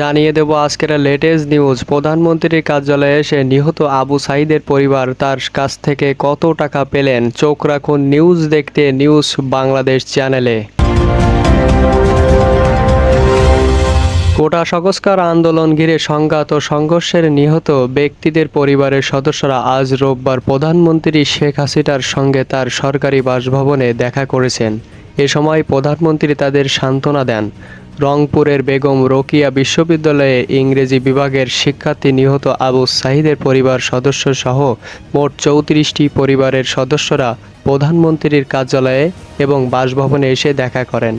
জানিয়ে দেব আজকের latest news প্রধানমন্ত্রীর কার্যালয়ে এসে নিহত আবু সাইদের পরিবার তার কাছ থেকে কত টাকা পেলেন? চোখ রাখুন নিউজ দেখতে নিউজ বাংলাদেশ চ্যানেলে কোটা সংস্কার আন্দোলন ঘিরে সংঘাত ও সংঘর্ষের নিহত ব্যক্তিদের পরিবারের সদস্যরা আজ রোববার প্রধানমন্ত্রী শেখ হাসিনার সঙ্গে তার সরকারি বাসভবনে দেখা করেছেন। এ সময় প্রধানমন্ত্রী তাদের সান্ত্বনা দেন। রংপুরের বেগম রোকিয়া বিশ্ববিদ্যালয়ে ইংরেজি বিভাগের শিক্ষার্থী নিহত আবু সাহিদের পরিবার সদস্য সহ মোট চৌত্রিশটি পরিবারের সদস্যরা প্রধানমন্ত্রীর কার্যালয়ে এবং বাসভবনে এসে দেখা করেন।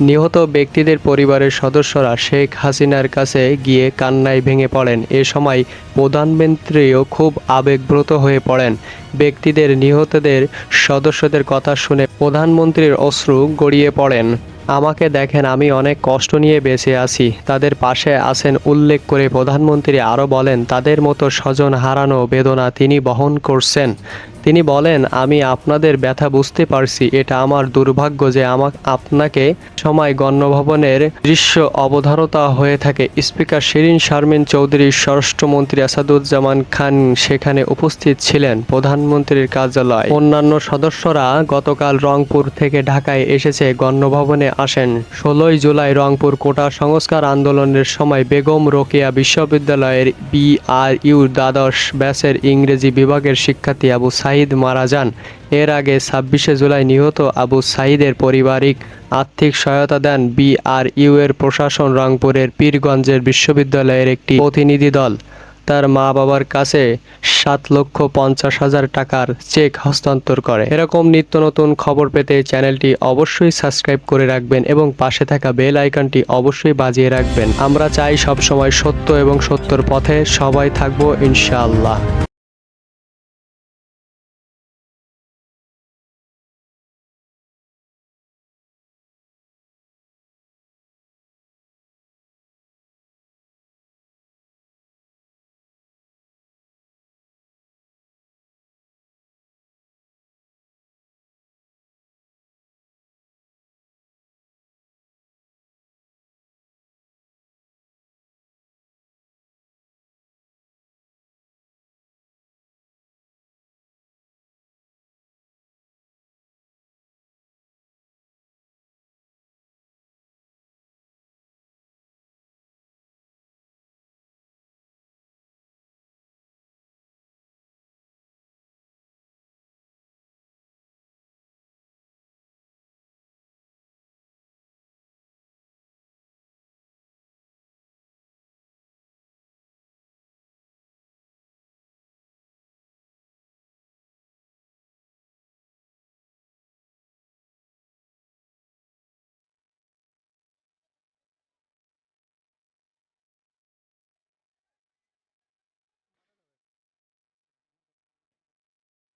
নিহত ব্যক্তিদের পরিবারের সদস্যরা শেখ হাসিনার কাছে গিয়ে কান্নায় ভেঙে পড়েন। এ সময় প্রধানমন্ত্রীও খুব আবেগব্রত হয়ে পড়েন। ব্যক্তিদের নিহতদের সদস্যদের কথা শুনে প্রধানমন্ত্রীর অশ্রু গড়িয়ে পড়েন। আমাকে দেখেন, আমি অনেক কষ্ট নিয়ে বেঁচে আছি। তাদের পাশে আছেন উল্লেখ করে প্রধানমন্ত্রী আরও বলেন, তাদের মতো স্বজন হারানো বেদনা তিনি বহন করছেন। তিনি বলেন, আমি আপনাদের ব্যথা বুঝতে পারছি। এটা আমার দুর্ভাগ্য যে আমার আপনাকে সময় গণভবনের দৃশ্য অবধারতা হয়ে থাকে। স্পিকার শিরিন শারমিন চৌধুরী স্বরাষ্ট্রমন্ত্রী আসাদুজ্জামান খান সেখানে উপস্থিত ছিলেন প্রধানমন্ত্রীর কার্যালয়। অন্যান্য সদস্যরা গতকাল রংপুর থেকে ঢাকায় এসেছে গণভবনে আসেন। ষোলোই জুলাই রংপুর কোটা সংস্কার আন্দোলনের সময় বেগম রোকেয়া বিশ্ববিদ্যালয়ের বিআরইউ দ্বাদশ ব্যাচের ইংরেজি বিভাগের শিক্ষার্থী আবু সাইদ মারা যান। এর আগে ছাব্বিশে জুলাই নিহত আবু সাইদের পারিবারিক আর্থিক সহায়তা দেন বিআরইউ এর প্রশাসন রংপুরের পীরগঞ্জের বিশ্ববিদ্যালয়ের একটি প্রতিনিধি দল। তার মা বাবার কাছে সাত লক্ষ পঞ্চাশ হাজার টাকার চেক হস্তান্তর করে। এরকম নিত্য নতুন খবর পেতে চ্যানেলটি অবশ্যই সাবস্ক্রাইব করে রাখবেন এবং পাশে থাকা বেল আইকনটি অবশ্যই বাজিয়ে রাখবেন। আমরা চাই সবসময় সত্য এবং সত্যর পথে সবাই থাকব ইনশাআল্লাহ।